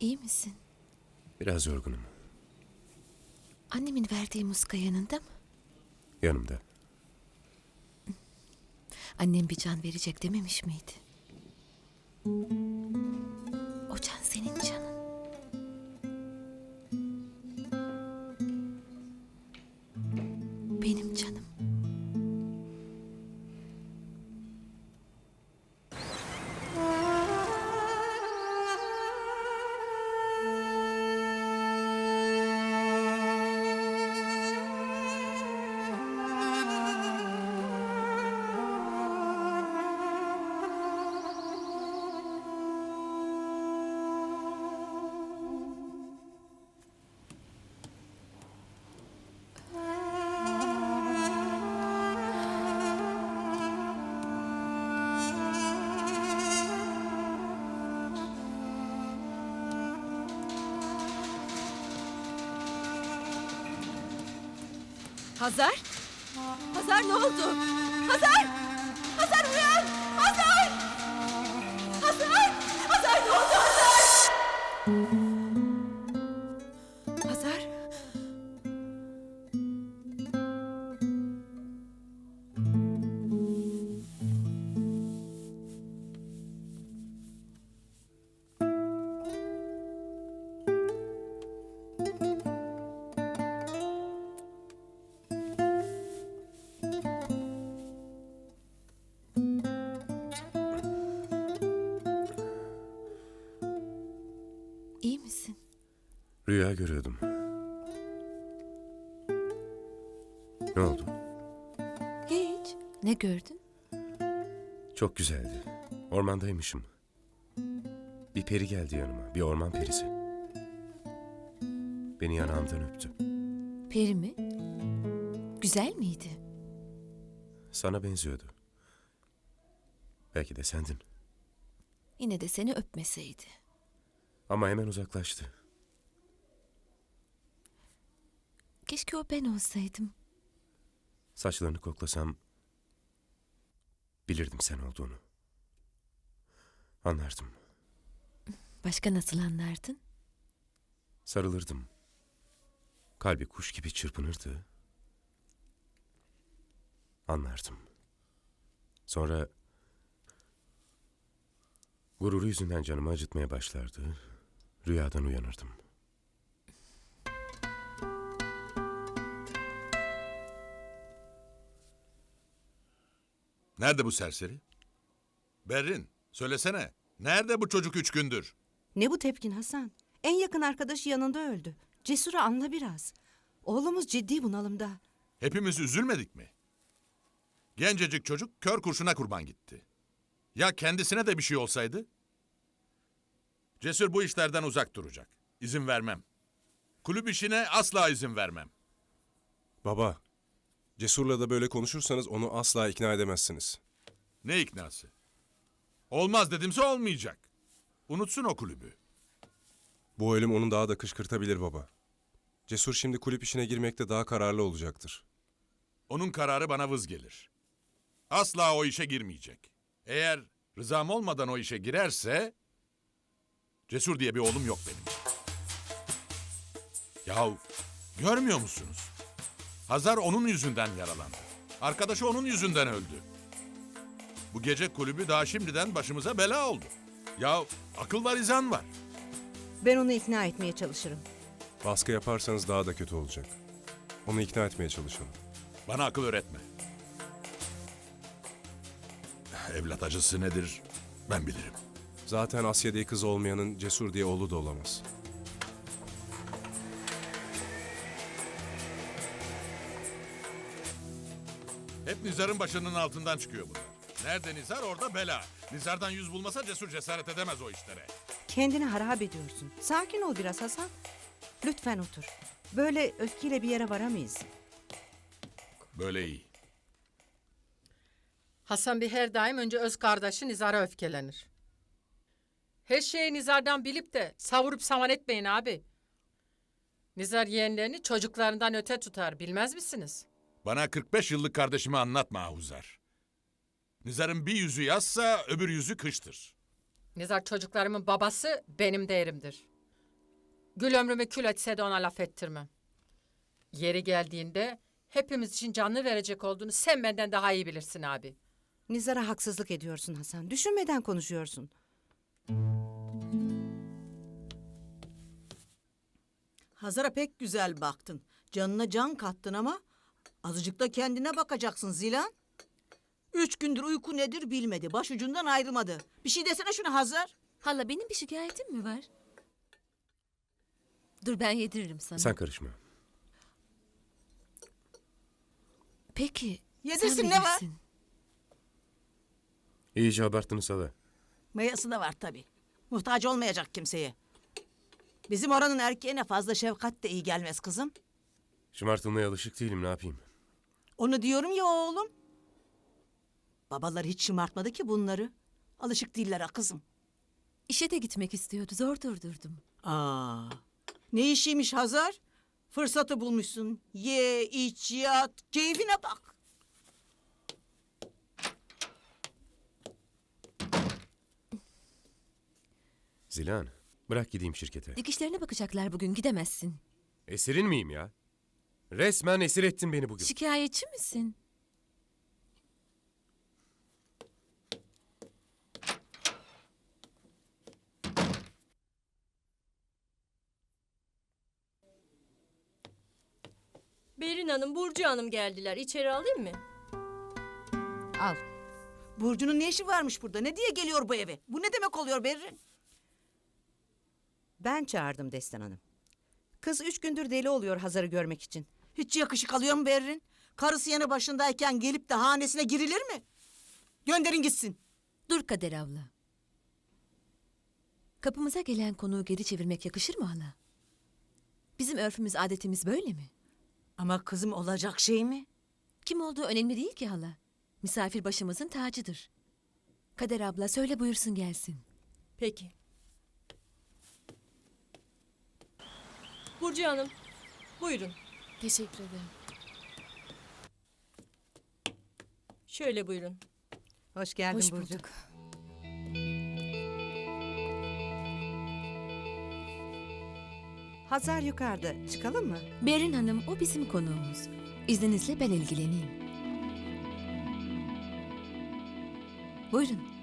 İyi misin? Biraz yorgunum. Annemin verdiği muska yanında mı? Yanımda. Annem bir can verecek dememiş miydi? O can senin canın. Hazar? Hazar ne oldu? Hazar! Hazar uyan! Hazar! Hazar! Hazar ne oldu Hazar? Rüya görüyordum. Ne oldu? Hiç. Ne gördün? Çok güzeldi. Ormandaymışım. Bir peri geldi yanıma. Bir orman perisi. Beni yanağımdan öptü. Peri mi? Güzel miydi? Sana benziyordu. Belki de sendin. Yine de seni öpmeseydi. Ama hemen uzaklaştı. Keşke o ben olsaydım. Saçlarını koklasam bilirdim sen olduğunu. Anlardım. Başka nasıl anlardın? Sarılırdım. Kalbi kuş gibi çırpınırdı. Anlardım. Sonra gururu yüzünden canımı acıtmaya başlardı. Rüyadan uyanırdım. Nerede bu serseri? Berrin, söylesene. Nerede bu çocuk üç gündür? Ne bu tepkin Hasan? En yakın arkadaşı yanında öldü. Cesur'u anla biraz. Oğlumuz ciddi bunalımda. Hepimiz üzülmedik mi? Gencecik çocuk kör kurşuna kurban gitti. Ya kendisine de bir şey olsaydı? Cesur bu işlerden uzak duracak. İzin vermem. Kulüp işine asla izin vermem. Baba, Cesur'la da böyle konuşursanız onu asla ikna edemezsiniz. Ne iknası? Olmaz dedimse olmayacak. Unutsun o kulübü. Bu ölüm onu daha da kışkırtabilir baba. Cesur şimdi kulüp işine girmekte daha kararlı olacaktır. Onun kararı bana vız gelir. Asla o işe girmeyecek. Eğer rızam olmadan o işe girerse... Cesur diye bir oğlum yok benim. Yahu görmüyor musunuz? Hazar onun yüzünden yaralandı. Arkadaşı onun yüzünden öldü. Bu gece kulübü daha şimdiden başımıza bela oldu. Ya akıl var izan var. Ben onu ikna etmeye çalışırım. Baskı yaparsanız daha da kötü olacak. Onu ikna etmeye çalışalım. Bana akıl öğretme. Evlat acısı nedir ben bilirim. Zaten Asya diye kız olmayanın Cesur diye oğlu da olamaz. Hep Nizar'ın başının altından çıkıyor bunlar. Nerede Nizar orada bela. Nizar'dan yüz bulmasa cesur cesaret edemez o işlere. Kendini harap ediyorsun. Sakin ol biraz Hasan. Lütfen otur. Böyle öfkeyle bir yere varamayız. Böyle iyi. Hasan bir her daim önce öz kardeşi Nizar'a öfkelenir. Her şeyi Nizar'dan bilip de savurup saman etmeyin abi. Nizar yeğenlerini çocuklarından öte tutar bilmez misiniz? Bana 45 yıllık kardeşimi anlatma Ahuzar. Nizar'ın bir yüzü yazsa öbür yüzü kıştır. Nizar çocuklarımın babası benim değerimdir. Gül ömrümü kül etse de ona laf ettirmem. Yeri geldiğinde hepimiz için canını verecek olduğunu sen benden daha iyi bilirsin abi. Nizar'a haksızlık ediyorsun Hasan. Düşünmeden konuşuyorsun. Hazar'a pek güzel baktın. Canına can kattın ama azıcık da kendine bakacaksın Zilan. Üç gündür uyku nedir bilmedi. Başucundan ayrılmadı. Bir şey desene şuna Hazar. Hala benim bir şikayetim mi var? Dur ben yediririm sana. Sen karışma. Peki. Yedirsin, sen ne var? bilirsin. İyice abarttınız hala. Mayası da var tabii. Muhtaç olmayacak kimseye. Bizim oranın erkeğine fazla şefkat de iyi gelmez kızım. Şımartılmaya alışık değilim ne yapayım. Onu diyorum ya oğlum. Babalar hiç şımartmadı ki bunları. Alışık değiller ha kızım. İşe de gitmek istiyordu. Zor durdurdum. Aa, ne işiymiş Hazar? Fırsatı bulmuşsun. Ye, iç, yat, keyfine bak. Zilan bırak gideyim şirkete. Dikişlerine bakacaklar bugün gidemezsin. Esirin miyim ya? Resmen esir ettin beni bugün. Şikayetçi misin? Berin Hanım, Burcu Hanım geldiler. İçeri alayım mı? Al. Burcu'nun ne işi varmış burada? Ne diye geliyor bu eve? Bu ne demek oluyor Berrin? Ben çağırdım Destan Hanım. Kız üç gündür deli oluyor Hazar'ı görmek için. Hiç yakışık alıyor mu Berrin? Karısı yanı başındayken gelip de hanesine girilir mi? Gönderin gitsin. Dur Kader abla. Kapımıza gelen konuğu geri çevirmek yakışır mı hala? Bizim örfümüz adetimiz böyle mi? Ama kızım olacak şey mi? Kim olduğu önemli değil ki hala. Misafir başımızın tacıdır. Kader abla söyle buyursun gelsin. Peki. Burcu Hanım, buyurun. Teşekkür ederim. Şöyle buyurun. Hoş geldin Hoş Burcu. bulduk. Hazar yukarıda. Çıkalım mı? Berin Hanım o bizim konuğumuz. İzninizle ben ilgileneyim. Buyurun.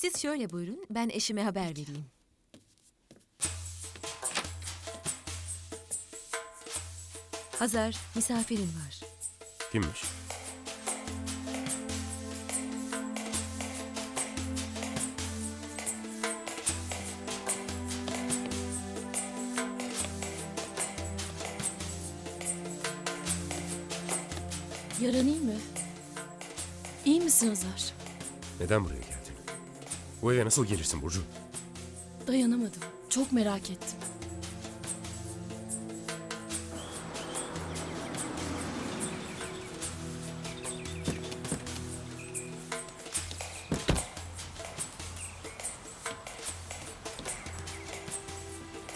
Siz şöyle buyurun, ben eşime haber vereyim. Hazar, misafirin var. Kimmiş? Yaran iyi mi? İyi misin Hazar? Neden buraya geldin? Bu eve nasıl gelirsin Burcu? Dayanamadım. Çok merak ettim.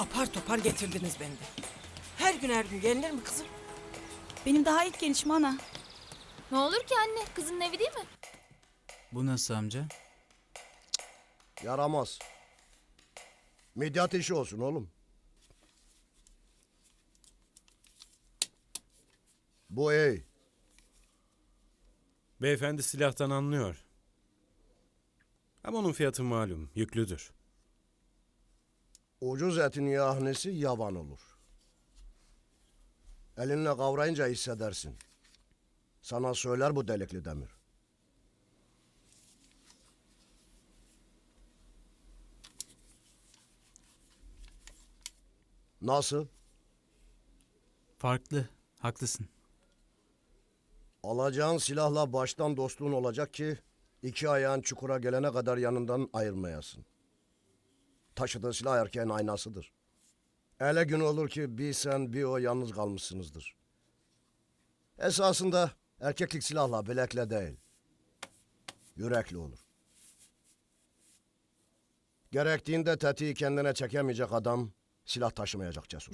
Apar topar getirdiniz beni de. Her gün her gün gelinir mi kızım? Benim daha ilk gelişim ana. Ne olur ki anne? Kızın evi değil mi? Bu nasıl amca? Yaramaz. Midyat işi olsun oğlum. Bu iyi. Beyefendi silahtan anlıyor. Ama onun fiyatı malum, yüklüdür. Ucuz etin yahnesi yavan olur. Elinle kavrayınca hissedersin. Sana söyler bu delikli demir. Nasıl? Farklı, haklısın. Alacağın silahla baştan dostluğun olacak ki iki ayağın çukura gelene kadar yanından ayrılmayasın. Taşıdığı silah erkeğin aynasıdır. Ele gün olur ki bir sen bir o yalnız kalmışsınızdır. Esasında erkeklik silahla bilekle değil, yürekli olur. Gerektiğinde tetiği kendine çekemeyecek adam silah taşımayacak cesur.